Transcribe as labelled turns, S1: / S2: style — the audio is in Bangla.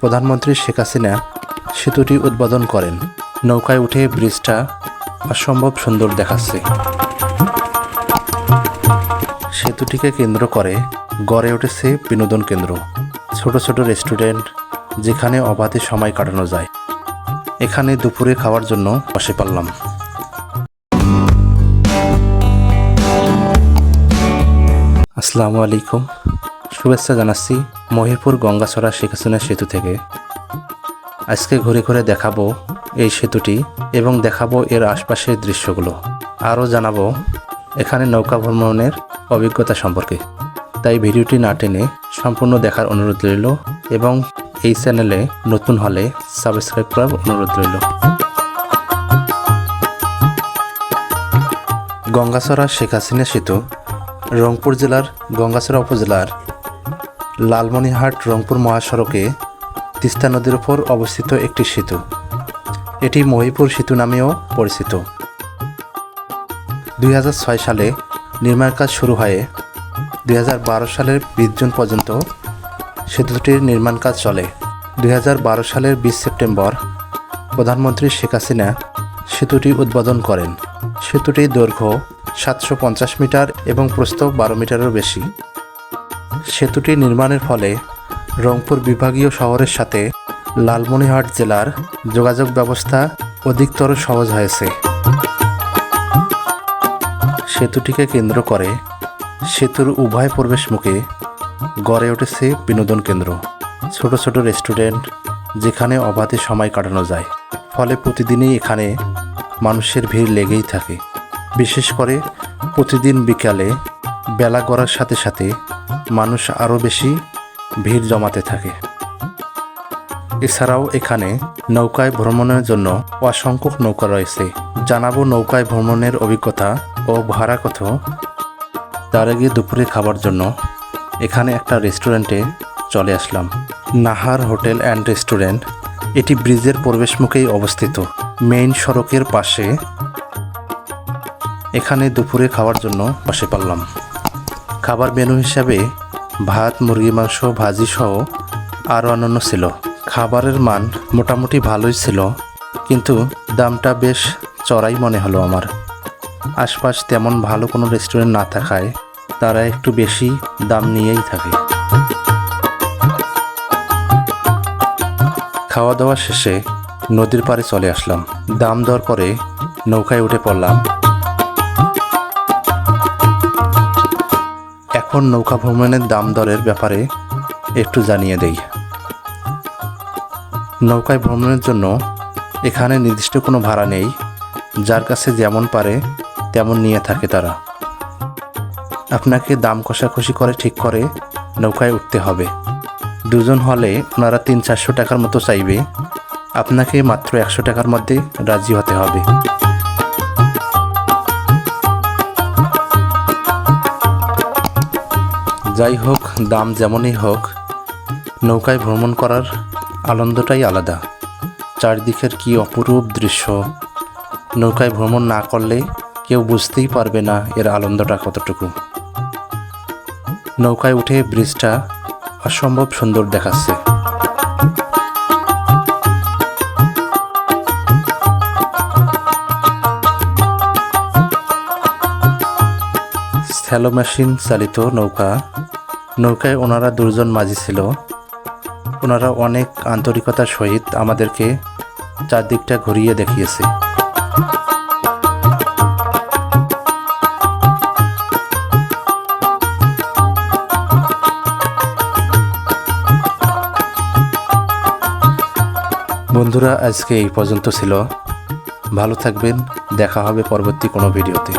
S1: প্রধানমন্ত্রী শেখ হাসিনা সেতুটি উদ্বোধন করেন। নৌকায় উঠে ব্রিজটা অসম্ভব সুন্দর দেখাচ্ছে। সেতুটিকে কেন্দ্র করে গড়ে উঠেছে বিনোদন কেন্দ্র। ছোট ছোট রেস্টুরেন্ট যেখানে অবাধে সময় কাটানো যায়। এখানে দুপুরে খাওয়ার জন্য বসে পারলাম আসসালামু আলাইকুম। শুভেচ্ছা জানাচ্ছি মহিপুর গঙ্গাছড়া শেখ হাসিনা সেতু থেকে। আজকে ঘুরে ঘুরে দেখাবো এই সেতুটি এবং দেখাবো এর আশপাশের দৃশ্যগুলো। আরও জানাব এখানে নৌকা ভ্রমণের অভিজ্ঞতা সম্পর্কে। তাই ভিডিওটি না টেনে সম্পূর্ণ দেখার অনুরোধ রইল এবং এই চ্যানেলে নতুন হলে সাবস্ক্রাইব করার অনুরোধ রইল। গঙ্গাছড়া শেখ হাসিনা সেতু রংপুর জেলার গঙ্গাছড়া উপজেলার লালমনিহাট রংপুর মহাসড়কে তিস্তা নদীর উপর অবস্থিত একটি সেতু। এটি মহিপুর সেতু নামেও পরিচিত। দুই হাজার ছয় সালে নির্মাণ কাজ শুরু হয়ে দুই হাজার বারো সালের বিশ জুন পর্যন্ত সেতুটির নির্মাণ কাজ চলে। দুই হাজার বারো সালের বিশ সেপ্টেম্বর প্রধানমন্ত্রী শেখ হাসিনা সেতুটি উদ্বোধন করেন। সেতুটির দৈর্ঘ্য সাতশো পঞ্চাশ মিটার এবং প্রস্থ বারো মিটারেরও বেশি। সেতুটি নির্মাণের ফলে রংপুর বিভাগীয় শহরের সাথে লালমনিরহাট জেলার যোগাযোগ ব্যবস্থা অধিকতর সহজ হয়েছে। সেতুটিকে কেন্দ্র করে সেতুর উভয় প্রবেশমুখে গড়ে উঠেছে বিনোদন কেন্দ্র। ছোট ছোট রেস্টুরেন্ট যেখানে অবাধে সময় কাটানো যায়। ফলে প্রতিদিনই এখানে মানুষের ভিড় লেগেই থাকে। বিশেষ করে প্রতিদিন বিকালে বেলা গড়ার সাথে সাথে মানুষ আরও বেশি ভিড় জমাতে থাকে। এছাড়াও এখানে নৌকায় ভ্রমণের জন্য অসংখ্য নৌকা রয়েছে। জানাব নৌকায় ভ্রমণের অভিজ্ঞতা ও ভাড়া কত তার আগে দুপুরে খাবার জন্য। এখানে একটা রেস্টুরেন্টে চলে আসলাম। নাহার হোটেল অ্যান্ড রেস্টুরেন্ট, এটি ব্রিজের প্রবেশমুখেই অবস্থিত। মেইন সড়কের পাশে এখানে দুপুরে খাওয়ার জন্য বসে পারলাম খাবার মেনু হিসাবে ভাত, মুরগি, মাংস, ভাজি সহ আরও অন্যান্য ছিল। খাবারের মান মোটামুটি ভালোই ছিল, কিন্তু দামটা বেশ চড়াই মনে হলো আমার। আশপাশ তেমন ভালো কোনো রেস্টুরেন্ট না থাকায় তারা একটু বেশি দাম নিয়েই থাকে। খাওয়া দাওয়া শেষে নদীর পাড়ে চলে আসলাম। দাম দর করে নৌকায় উঠে পড়লাম। এখন নৌকা ভ্রমণের দাম দরের ব্যাপারে একটু জানিয়ে দেই। নৌকায় ভ্রমণের জন্য এখানে নির্দিষ্ট কোনো ভাড়া নেই, যার কাছে যেমন পারে তেমন নিয়ে থাকে তারা। আপনাকে দাম কষাকষি করে ঠিক করে নৌকায় উঠতে হবে। দুজন হলে ওনারা তিন চারশো টাকার মতো চাইবে, আপনাকে মাত্র একশো টাকার মধ্যে রাজি হতে হবে। যাই হোক, দাম যেমনই হোক, নৌকায় ভ্রমণ করার আনন্দটাই আলাদা। চারদিকের কি অপরূপ দৃশ্য। নৌকায় ভ্রমণ না করলে কেউ বুঝতেই পারবে না এর আনন্দটা কতটুকু। নৌকায় উঠে ব্রিজটা অসম্ভব সুন্দর দেখাচ্ছে। স্যালো মেশিন চালিত নৌকা। নৌকায় ওনারা দুজন মাঝি ছিল। ওনারা অনেক আন্তরিকতার সহিত আমাদেরকে চারদিকটা ঘুরিয়ে দেখিয়েছে। বন্ধুরা, আজকে এই পর্যন্ত ছিল। ভালো থাকবেন। দেখা হবে পরবর্তী কোনো ভিডিওতে।